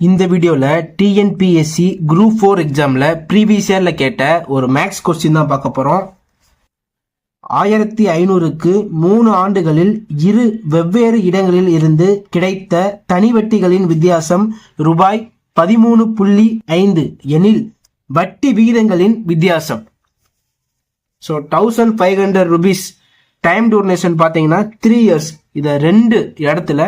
இந்த வீடியோவில் TNPSC group four எக்ஸாமில் ப்ரீவியஸ் இயரில் கேட்ட ஒரு மேக்ஸ் கொஸ்டின் தான் பார்க்க போகிறோம் ஆயிரத்தி ஐநூறுக்கு மூணு ஆண்டுகளில் இரு வெவ்வேறு இடங்களில் இருந்து கிடைத்த தனிவட்டிகளின் வித்தியாசம் ரூபாய் பதிமூணு புள்ளி ஐந்து எனில் வட்டி விகிதங்களின் வித்தியாசம். So thousand five hundred rupees time duration பார்த்தீங்கன்னா த்ரீ இயர்ஸ் இதை ரெண்டு இடத்துல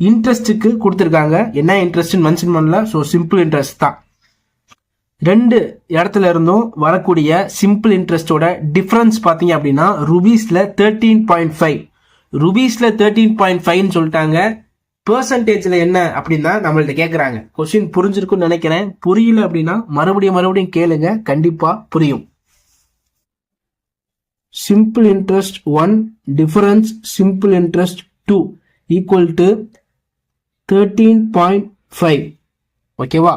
இன்ட்ரெஸ்ட்டுக்கு கொடுத்துருக்காங்க. என்ன இன்ட்ரெஸ்ட்னு மென்ஷன் பண்ணல. ஸோ சிம்பிள் இன்ட்ரெஸ்ட் தான். ரெண்டு இடத்துல இருந்தும் வரக்கூடிய சிம்பிள் இன்ட்ரெஸ்டோட டிஃப்ரென்ஸ் பார்த்தீங்க அப்படின்னா ருபீஸில் தேர்ட்டீன் பாயிண்ட் ஃபைவ் ருபீஸில் தேர்ட்டீன் பாயிண்ட் ஃபைவ்னு சொல்லிட்டாங்க. பெர்சன்டேஜில் என்ன அப்படின்னா நம்மள்ட்ட கேட்குறாங்க கொஸ்டின் புரிஞ்சிருக்குன்னு நினைக்கிறேன். புரியல அப்படின்னா மறுபடியும் மறுபடியும் கேளுங்க. கண்டிப்பாக புரியும். Simple interest one difference simple interest two equal to thirteen point five ஓகேவா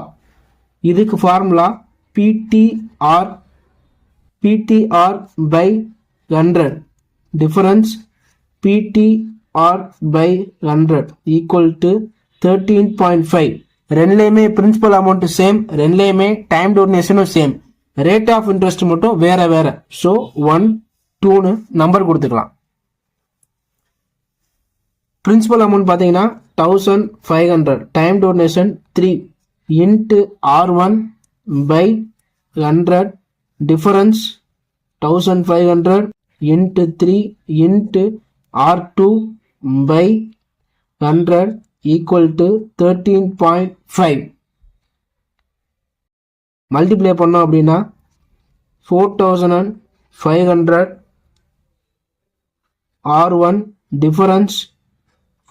இதுக்கு formula PTR PTR by hundred difference PTR by hundred equal to thirteen point five ரெண்டுலேயுமே பிரின்சிபல் அமௌண்ட் சேம் ரெண்டுலேயுமே டைம் டொனேஷனும் சேம் ரேட் ஆஃப் இன்ட்ரெஸ்ட் மட்டும் வேற வேற. So one டூன்னு number கொடுத்துக்கலாம். பிரின்சிபல் அமௌண்ட் பார்த்தீங்கன்னா thousand five hundred time duration three into R one by hundred difference thousand five hundred into three into R two by hundred equal to thirteen point five multiply பண்ணோம் அப்படின்னா four thousand and five hundred R one difference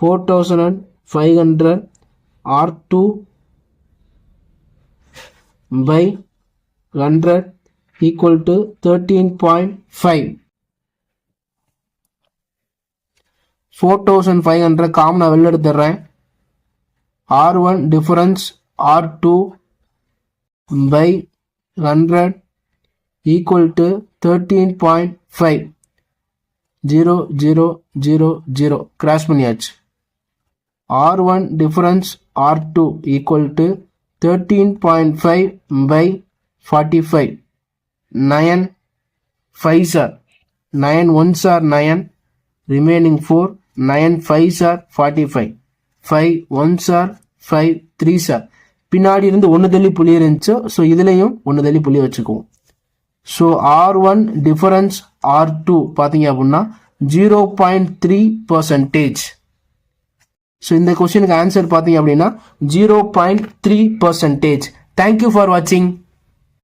four thousand and five hundred R two by hundred equal to thirteen point five equal to 13.5 4500 காமனா வெளில எடுத்துடுறேன் R one difference R two by hundred equal 100 thirteen point five zero zero zero zero cross பண்ணியாச்சு R one difference R two equal by thirteen point five by forty five nine five sir nine one sir nine remaining four nine five sir forty five five five three sir பின்னாடி இருந்து ஒன்று தள்ளி புள்ளி இருந்துச்சு. So இதுலேயும் ஒன்று தள்ளி புள்ளி வச்சுக்குவோம். So R one difference R two பார்த்தீங்க அப்படின்னா zero point three percentage so இந்த கொஸ்டினுக்கு ஆன்சர் பார்த்தீங்க அப்படின்னா zero point three percentage thank you for வாட்சிங்